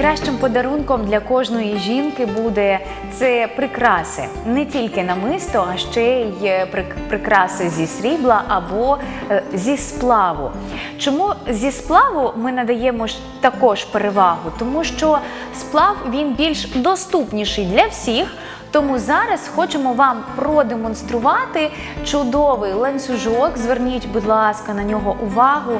Найкращим подарунком для кожної жінки буде це прикраси, не тільки намисто, а ще й прикраси зі срібла або е, зі сплаву. Чому зі сплаву ми надаємо також перевагу? Тому що сплав він більш доступніший для всіх. Тому зараз хочемо вам продемонструвати чудовий ланцюжок. Зверніть, будь ласка, на нього увагу.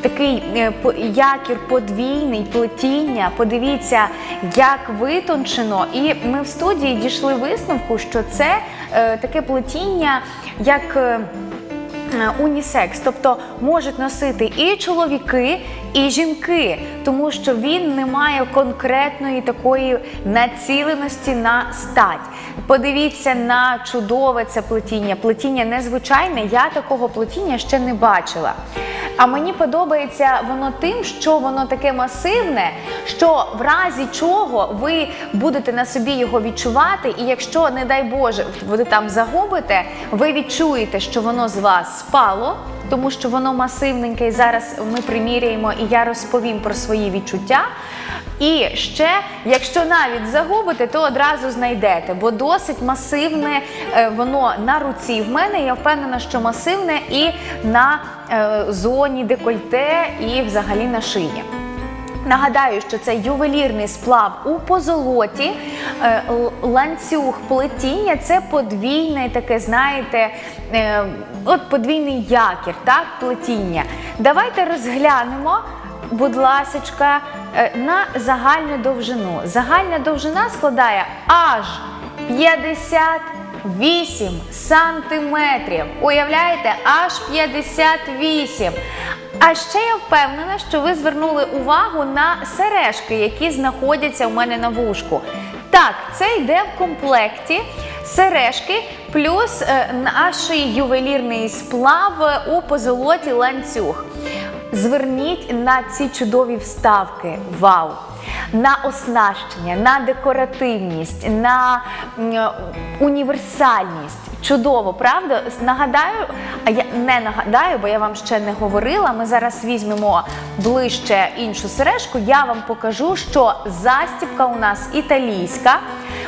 Такий е, якір подвійний плетіння. Подивіться, як витончено. І ми в студії дійшли висновку, що це е, таке плетіння, як. Е, Унісекс, тобто можуть носити і чоловіки, і жінки, тому що він не має конкретної такої націленості на стать. Подивіться на чудове це плетіння. Плетіння незвичайне, я такого плетіння ще не бачила. А мені подобається воно тим, що воно таке масивне, що в разі чого ви будете на собі його відчувати, і якщо, не дай Боже, ви там загубите, ви відчуєте, що воно з вас спало. Тому що воно масивненьке, і зараз ми приміряємо, і я розповім про свої відчуття. І ще, якщо навіть загубите, то одразу знайдете, бо досить масивне е, воно на руці в мене. Я впевнена, що масивне і на е, зоні декольте, і взагалі на шиї. Нагадаю, що це ювелірний сплав у позолоті, е, ланцюг плетіння це подвійне таке, знаєте, е, от подвійний якір, так, плетіння. Давайте розглянемо, будь ласочка, е, на загальну довжину. Загальна довжина складає аж 58 сантиметрів. Уявляєте, аж 58. А ще я впевнена, що ви звернули увагу на сережки, які знаходяться у мене на вушку. Так, це йде в комплекті сережки плюс е, наш ювелірний сплав у позолоті ланцюг. Зверніть на ці чудові вставки. Вау! На оснащення, на декоративність, на універсальність. Чудово, правда? Нагадаю, а я не нагадаю, бо я вам ще не говорила. Ми зараз візьмемо ближче іншу сережку. Я вам покажу, що застібка у нас італійська.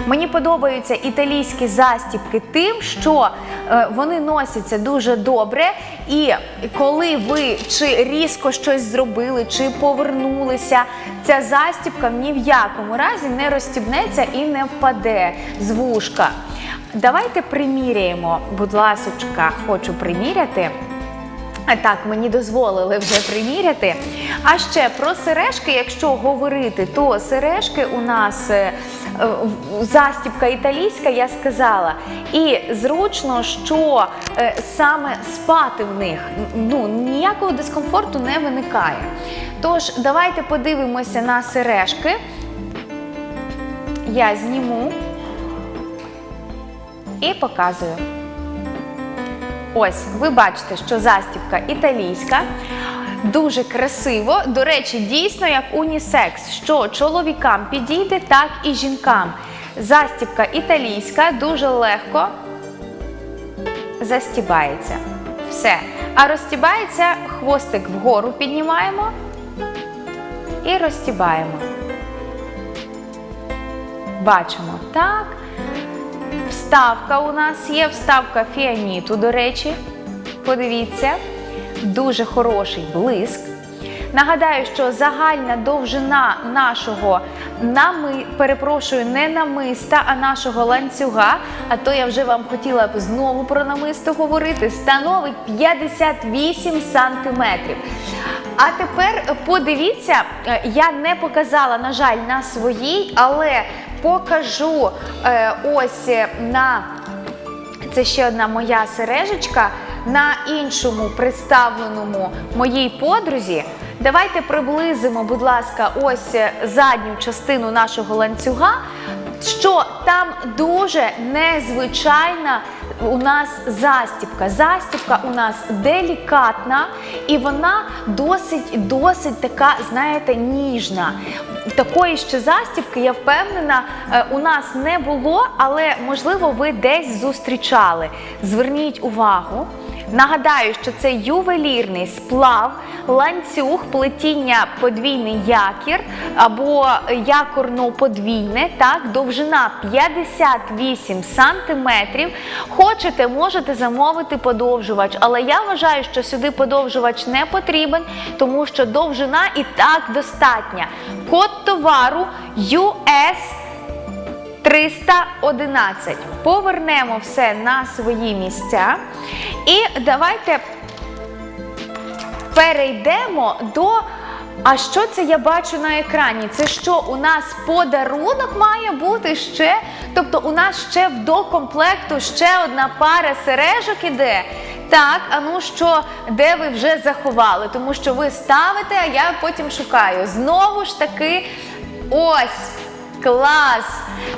Мені подобаються італійські застібки тим, що е, вони носяться дуже добре, і коли ви чи різко щось зробили, чи повернулися, ця застібка ні в якому разі не розстібнеться і не впаде з вушка. Давайте приміряємо, будь ласочка, хочу приміряти. Так, мені дозволили вже приміряти. А ще про сережки, якщо говорити, то сережки у нас е, застібка італійська, я сказала. І зручно, що е, саме спати в них ну, ніякого дискомфорту не виникає. Тож, давайте подивимося на сережки. Я зніму і показую. Ось, ви бачите, що застібка італійська. Дуже красиво. До речі, дійсно як унісекс, що чоловікам підійде, так і жінкам. Застібка італійська дуже легко застібається. Все. А розстібається хвостик вгору піднімаємо і розстібаємо. Бачимо так. Вставка у нас є, вставка фіаніту, до речі. Подивіться, дуже хороший блиск. Нагадаю, що загальна довжина нашого нами, перепрошую, не намиста, а нашого ланцюга, а то я вже вам хотіла б знову про намисто говорити, становить 58 сантиметрів. А тепер подивіться, е, я не показала, на жаль, на своїй, але покажу е, ось е, на це ще одна моя сережечка на іншому представленому моїй подрузі. Давайте приблизимо, будь ласка, ось е, задню частину нашого ланцюга, що там дуже незвичайна у нас застібка. Застібка у нас делікатна і вона досить, досить така, знаєте, ніжна. Такої ще застібки, я впевнена, е, у нас не було, але можливо ви десь зустрічали. Зверніть увагу. Нагадаю, що це ювелірний сплав, ланцюг, плетіння подвійний якір або якорно-подвійне, так, довжина 58 сантиметрів. Хочете, можете замовити подовжувач, але я вважаю, що сюди подовжувач не потрібен, тому що довжина і так достатня. Код товару US 311. Повернемо все на свої місця. І давайте перейдемо до. А що це я бачу на екрані? Це що у нас подарунок має бути ще? Тобто у нас ще в докомплекту ще одна пара сережок іде. Так, а ну що, де ви вже заховали? Тому що ви ставите, а я потім шукаю. Знову ж таки, ось. Клас!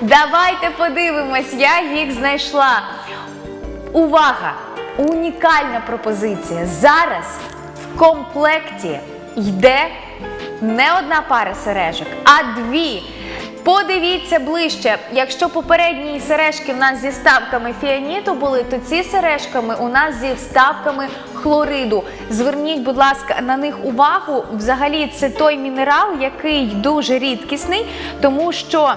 Давайте подивимось, я їх знайшла. Увага! Унікальна пропозиція. Зараз в комплекті йде не одна пара сережок, а дві. Подивіться ближче. Якщо попередні сережки в нас зі ставками фіаніту були, то ці сережками у нас зі вставками хлориду. Зверніть, будь ласка, на них увагу. Взагалі, це той мінерал, який дуже рідкісний, тому що.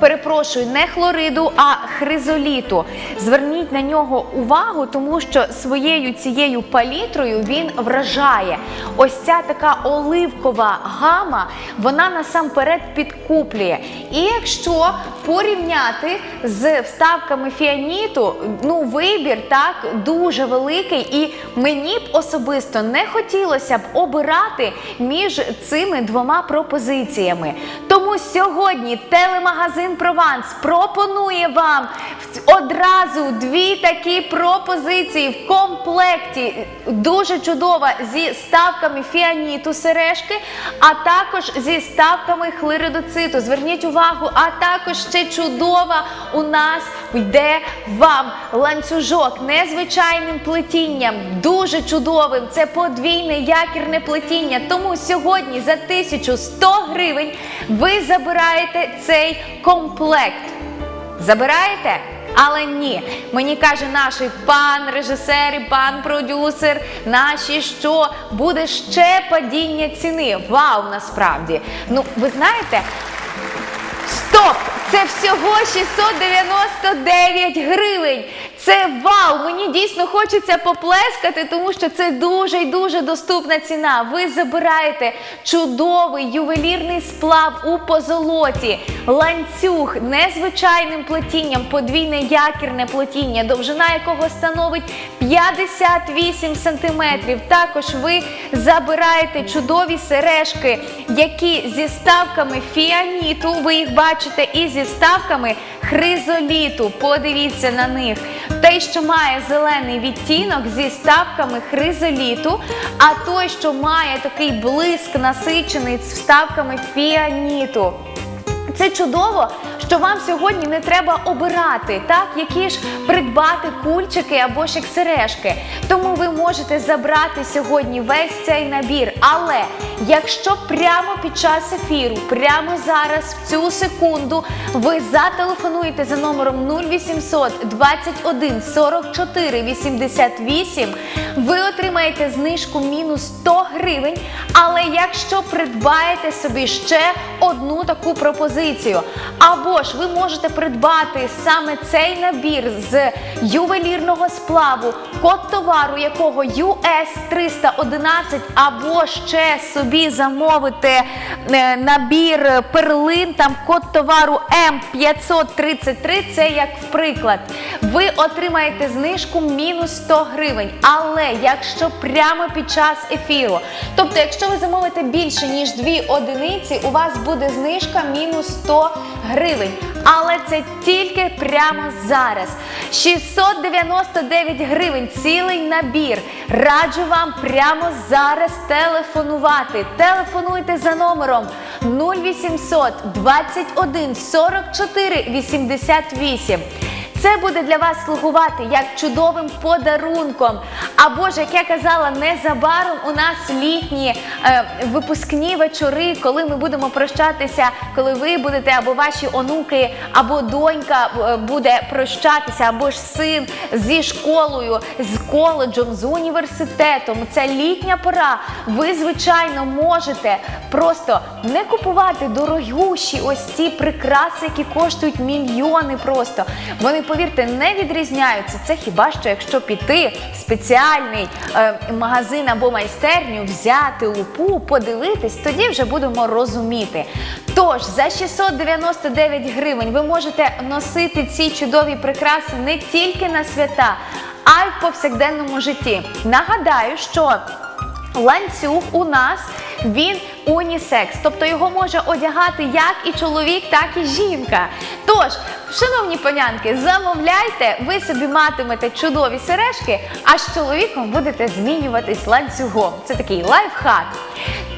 Перепрошую, не хлориду, а хризоліту. Зверніть на нього увагу, тому що своєю цією палітрою він вражає. Ось ця така оливкова гама, вона насамперед підкуплює. І якщо порівняти з вставками фіаніту, ну вибір так дуже великий, і мені б особисто не хотілося б обирати між цими двома пропозиціями. Тому сьогодні телемагазин Прованс пропонує вам одразу дві такі пропозиції в комплекті. Дуже чудова зі ставками фіаніту сережки, а також зі ставками хлиридоциту. Зверніть увагу, а також ще чудова у нас йде вам ланцюжок незвичайним плетінням, дуже чудовим. Це подвійне якірне плетіння. Тому сьогодні за 1100 гривень ви забираєте цей комплект. Забираєте? Але ні, мені каже наш пан режисер і пан продюсер, наші що буде ще падіння ціни. Вау, насправді. Ну, ви знаєте, Stop. Це всього 699 гривень. Це вау! Мені дійсно хочеться поплескати, тому що це дуже і дуже доступна ціна. Ви забираєте чудовий ювелірний сплав у позолоті, ланцюг незвичайним плетінням, подвійне якірне плетіння, довжина якого становить 58 сантиметрів. Також ви забираєте чудові сережки, які зі ставками фіаніту, ви їх бачите, і зі ставками хризоліту. Подивіться на них. Той, що має зелений відтінок зі ставками хризоліту, а той, що має такий блиск насичений з вставками фіаніту. Це чудово, що вам сьогодні не треба обирати, так, які ж придбати кульчики або ж сережки. Тому ви можете забрати сьогодні весь цей набір. Але якщо прямо під час ефіру, прямо зараз, в цю секунду, ви зателефонуєте за номером 0800 21 44 88, ви отримаєте знижку мінус 100 гривень. Але якщо придбаєте собі ще одну таку пропозицію, або ж ви можете придбати саме цей набір з ювелірного сплаву, код товару якого US 311, або ще собі замовити е, набір перлин, там код товару М533, це як приклад. Ви отримаєте знижку мінус 100 гривень. Але якщо прямо під час ефіру, тобто, якщо ви замовите більше ніж дві одиниці, у вас буде знижка мінус 100 гривень. Але це тільки прямо зараз. 699 гривень цілий набір. Раджу вам прямо зараз телефонувати. Телефонуйте за номером 0800 21 44 88. Це буде для вас слугувати як чудовим подарунком. Або ж, як я казала, незабаром у нас літні е, випускні вечори, коли ми будемо прощатися, коли ви будете або ваші онуки, або донька е, буде прощатися, або ж син зі школою, з коледжем, з університетом. Це літня пора. Ви, звичайно, можете просто не купувати дорогущі ось ці прикраси, які коштують мільйони просто. Вони, повірте, не відрізняються. Це хіба що якщо піти в спеціальний е, магазин або майстерню, взяти лупу, подивитись, тоді вже будемо розуміти. Тож за 699 гривень ви можете носити ці чудові прикраси не тільки на свята, а й в повсякденному житті. Нагадаю, що ланцюг у нас він унісекс, тобто його може одягати як і чоловік, так і жінка. Тож, шановні панянки, замовляйте, ви собі матимете чудові сережки, а з чоловіком будете змінюватись ланцюгом. Це такий лайфхак.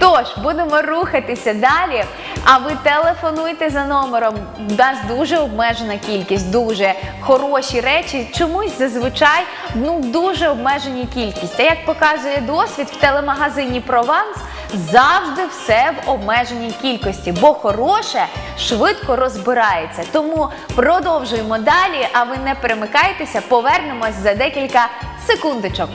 Тож, будемо рухатися далі. А ви телефонуйте за номером. У нас дуже обмежена кількість, дуже хороші речі. Чомусь зазвичай ну дуже обмежені кількість. А як показує досвід в телемагазині Прованс, завжди все в обмеженій кількості, бо хороше швидко розбирається. Тому продовжуємо далі. А ви не перемикайтеся, повернемось за декілька секундочок.